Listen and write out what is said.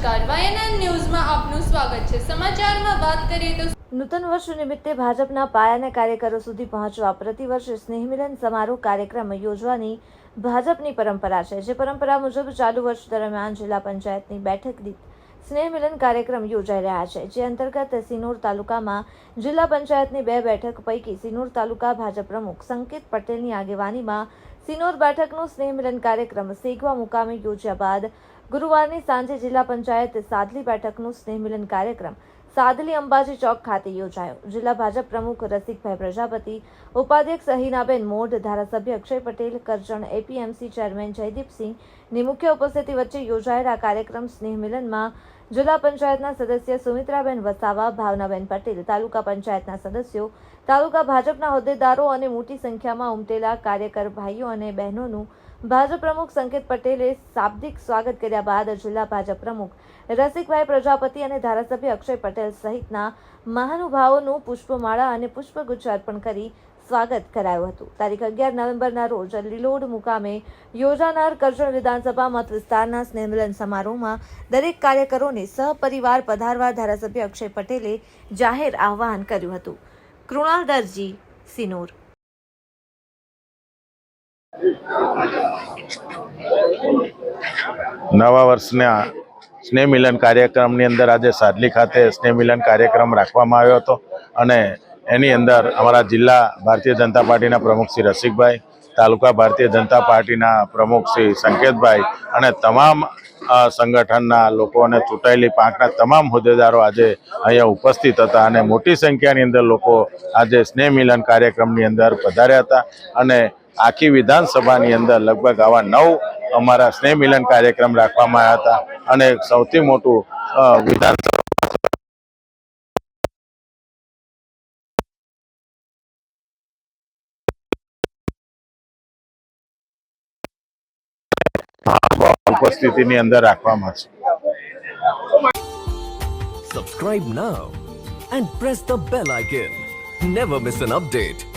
નમસ્કાર. વાયએનએન ન્યૂઝમાં આપનું સ્વાગત છે. સમાચારમાં વાત કરીએ તો નૂતન વર્ષ નિમિત્તે ભાજપના પાયાના કાર્યકરો સુધી પહોંચવા પ્રતિવર્ષે સ્નેહમિલન સમારોહ કાર્યક્રમ યોજવાની ભાજપની પરંપરા છે, જે પરંપરા મુજબ ચાલુ વર્ષ દરમિયાન જિલ્લા પંચાયતની બેઠક દીઠ સ્નેહમિલન કાર્યક્રમ યોજાઈ રહ્યા છે, જે અંતર્ગત સિનોર તાલુકામાં જિલ્લા પંચાયતની બે બેઠક પૈકી સિનોર તાલુકા ભાજપ પ્રમુખ સંકેત પટેલની આગેવાનીમાં સિનોર બેઠકનો સ્નેહમિલન કાર્યક્રમ સેગવા મુકામે યોજ્યા બાદ ગુરુવારની સાંજે જિલ્લા પંચાયત સાદલી બેઠકનું સ્નેહમિલન કાર્યક્રમ સાદલી અંબાજી ચોક ખાતે યોજાયો. જિલ્લા ભાજપ પ્રમુખ રસિકભાઈ પ્રજાપતિ, ઉપાધ્યક્ષ અહીનાબેન મોઢ, ધારાસભ્ય અક્ષય પટેલ, કરજણ એપીએમસી ચેરમેન જયદીપસિંહની મુખ્ય ઉપસ્થિતિ વચ્ચે યોજાયેલા કાર્યક્રમ સ્નેહમિલનમાં જિલ્લા પંચાયતના સદસ્ય સુમિત્રાબેન વસાવા, ભાવનાબેન પટેલ, તાલુકા પંચાયતના સદસ્યો, તાલુકા ભાજપના હોદ્દેદારો અને મોટી સંખ્યામાં ઉમટેલા કાર્યકર ભાઈઓ અને બહેનોનું ભાજપ પ્રમુખ સંકેત પટેલે શાબ્દિક સ્વાગત કર્યા બાદ જિલ્લા ભાજપ પ્રમુખ રસિકભાઈ પ્રજાપતિ અને ધારાસભ્ય અક્ષય પટેલ સહિતના મહાનુભાવોનું પુષ્પમાળા અને પુષ્પગુચ્છ અર્પણ કરી સ્વાગત કરાયું હતું. તારીખ અગિયાર નવેમ્બરના રોજ લીલોડ મુકામે યોજાનાર કરજણ વિધાનસભા મત વિસ્તારના સ્નેહમિલન સમારોહમાં દરેક કાર્યકરોને સહપરિવાર પધારવા ધારાસભ્ય અક્ષય પટેલે જાહેર આહવાન કર્યું હતું. કૃણાલ દરજી, સિનોર. નવા વર્ષના સ્નેહ મિલન કાર્યક્રમની અંદર આજે સાદલી ખાતે સ્નેહ મિલન કાર્યક્રમ રાખવામાં આવ્યો હતો અને એની અંદર અમારા જિલ્લા ભારતીય જનતા પાર્ટીના પ્રમુખ શ્રી રસિકભાઈ, તાલુકા ભારતીય જનતા પાર્ટીના પ્રમુખ શ્રી સંકેતભાઈ અને તમામ સંગઠનના લોકો અને ચૂંટાયેલી પાંખના તમામ હોદ્દેદારો આજે અહીંયા ઉપસ્થિત હતા અને મોટી સંખ્યાની અંદર લોકો આજે સ્નેહ મિલન કાર્યક્રમની અંદર પધાર્યા હતા અને આખી વિધાનસભાની અંદર લગભગ આવા નવ અમારા સ્નેહ મિલન કાર્યક્રમ રાખવામાં આવ્યા હતા અને સૌથી મોટું વિધાનસભા ઉપસ્થિતિની અંદર રાખવામાં છે subscribe now and press the bell icon never miss an update.